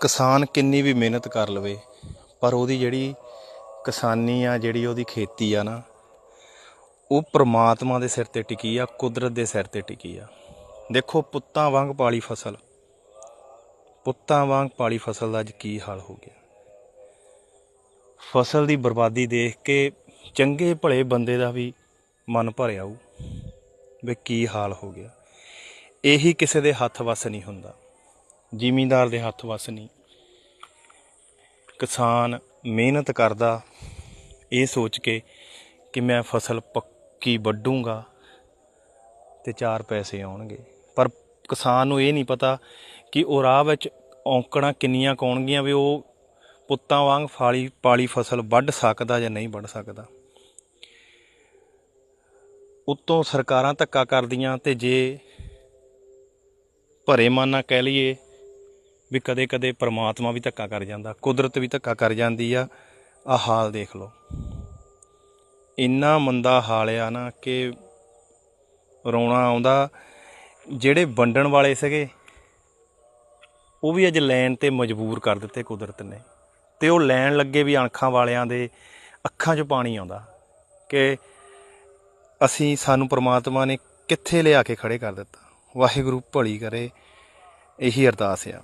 ਕਿਸਾਨ ਕਿੰਨੀ ਵੀ ਮਿਹਨਤ ਕਰ ਲਵੇ, ਪਰ ਉਹਦੀ ਜਿਹੜੀ ਕਿਸਾਨੀ ਆ, ਜਿਹੜੀ ਉਹਦੀ ਖੇਤੀ ਆ ਨਾ, ਉਹ ਪ੍ਰਮਾਤਮਾ ਦੇ ਸਿਰ ਤੇ ਟਿਕੀ ਆ, ਕੁਦਰਤ ਦੇ ਸਿਰ ਤੇ ਟਿਕੀ ਆ। ਦੇਖੋ, ਪੁੱਤਾਂ ਵਾਂਗ ਪਾਲੀ ਫਸਲ। ਪੁੱਤਾਂ ਵਾਂਗ ਪਾਲੀ ਫਸਲ ਦਾ ਅੱਜ ਕੀ ਹਾਲ ਹੋ ਗਿਆ? ਫਸਲ ਦੀ ਬਰਬਾਦੀ ਦੇਖ ਕੇ ਚੰਗੇ ਭਲੇ ਬੰਦੇ ਦਾ ਵੀ ਮਨ ਭਰਿਆ ਉਹ ਵੀ ਕੀ ਹਾਲ ਹੋ ਗਿਆ। ਇਹੀ ਕਿਸੇ ਦੇ ਹੱਥ ਵੱਸ ਨਹੀਂ ਹੁੰਦਾ। ਜ਼ਿਮੀਂਦਾਰ ਦੇ ਹੱਥ ਵੱਸ ਨਹੀਂ। ਕਿਸਾਨ ਮਿਹਨਤ ਕਰਦਾ, ਇਹ ਸੋਚ ਕੇ ਕਿ ਮੈਂ ਫਸਲ ਪੱਕੀ ਵੱਢੂੰਗਾ ਤੇ ਚਾਰ ਪੈਸੇ ਆਉਣਗੇ। ਪਰ ਕਿਸਾਨ ਨੂੰ ਇਹ ਨਹੀਂ ਪਤਾ ਕਿ ਉਹ ਰਾਹ ਵਿੱਚ ਔਂਕੜਾਂ ਕਿੰਨੀਆਂ ਕੌਣਗੀਆਂ ਵੀ ਉਹ ਪੁੱਤਾਂ ਵਾਂਗ ਫਾਲੀ ਪਾਲੀ ਫਸਲ ਵੱਢ ਸਕਦਾ ਜਾਂ ਨਹੀਂ ਵੱਢ ਸਕਦਾ। ਉੱਤੋਂ ਸਰਕਾਰਾਂ ਧੱਕਾ ਕਰਦੀਆਂ ਤੇ ਜੇ ਭਰੇ ਮਨ ਨਾਲ ਕਹਿ ਲਈਏ ਵੀ ਕਦੇ ਕਦੇ ਪਰਮਾਤਮਾ ਵੀ ਧੱਕਾ ਕਰ ਜਾਂਦਾ, ਕੁਦਰਤ ਵੀ ਧੱਕਾ ਕਰ ਜਾਂਦੀ ਆ। ਆ ਹਾਲ ਦੇਖ ਲਓ। ਇੰਨਾ ਮੰਦਾ ਹਾਲ ਆ ਨਾ ਕਿ ਰੋਣਾ ਆਉਂਦਾ। ਜਿਹੜੇ ਵੰਡਣ ਵਾਲੇ ਸੀਗੇ, ਉਹ ਵੀ ਅੱਜ ਲੈਣ ਤੇ ਮਜਬੂਰ ਕਰ ਦਿੱਤੇ ਕੁਦਰਤ ਨੇ। ਤੇ ਉਹ ਲੈਣ ਲੱਗੇ ਵੀ ਅਣਖਾਂ ਵਾਲਿਆਂ ਦੇ ਅੱਖਾਂ 'ਚ ਪਾਣੀ ਆਉਂਦਾ ਕਿ ਅਸੀਂ, ਸਾਨੂੰ ਪ੍ਰਮਾਤਮਾ ਨੇ ਕਿੱਥੇ ਲਿਆ ਕੇ ਖੜੇ ਕਰ ਦਿੱਤਾ? ਵਾਹਿਗੁਰੂ ਭਲੀ ਕਰੇ, ਇਹੀ ਅਰਦਾਸ ਆ।